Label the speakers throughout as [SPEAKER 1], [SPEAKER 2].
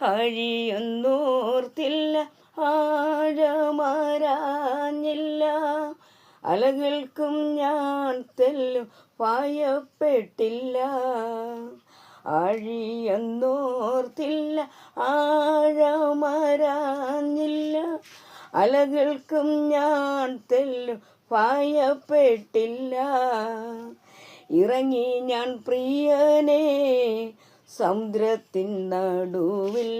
[SPEAKER 1] അഴിയൊന്നോർത്തില്ല ആഴമാരാഞ്ഞില്ല. അലകൾക്കും ഞാൻ തെല്ലും പായപ്പെട്ടില്ല. അഴിയൊന്നോർത്തില്ല ആഴമാരാഞ്ഞില്ല. അലകൾക്കും ഞാൻ തെല്ലും പായപ്പെട്ടില്ല. ഇറങ്ങി ഞാൻ പ്രിയനെ സമുദ്രത്തിൻ നടുവിൽ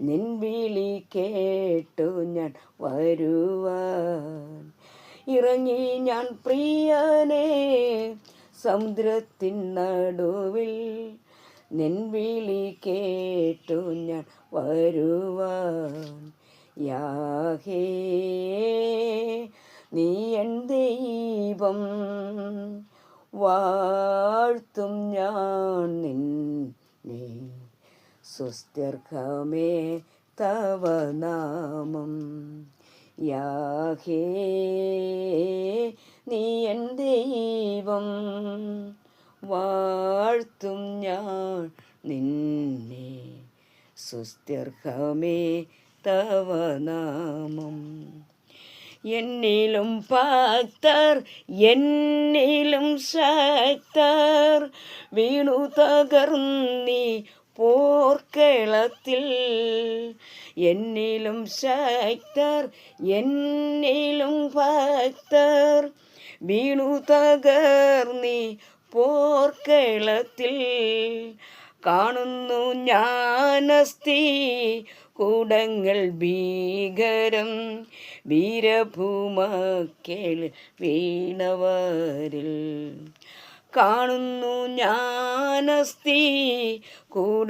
[SPEAKER 1] നിൻ വിളി കേട്ടു ഞാൻ വരുവാൻ. ഇറങ്ങി ഞാൻ പ്രിയനെ സമുദ്രത്തിൻ നടുവിൽ നിൻ വിളി കേട്ടു ഞാൻ വരുവാൻ. യാഹേ നീ എൻ ദൈവം വാഴ്ത്തും സുസ്ഥിർഘമേ തവ നാമം. യാഹേ നീ എൻ ദൈവം വാഴ്ത്തും ഞാൻ നിന്നെ. സുസ്ഥിർഘമേ തവ നാമം. എന്നിലും ഭക്തർ എന്നിലും ശക്തർ വീണു തകർന്നി പോർക്കളത്തിൽ എന്നിലും ശക്തർ എന്നിലും ഭക്തർ. വീണു തകർന്നി പോർക്കളത്തിൽ കാണുന്നു ഞാനസ്തി കൂടങ്ങൾ ഭീകരം. വീരഭൂമക്കേൾ വീണവരിൽ കാണുന്നു ഞാനസ്തി கூட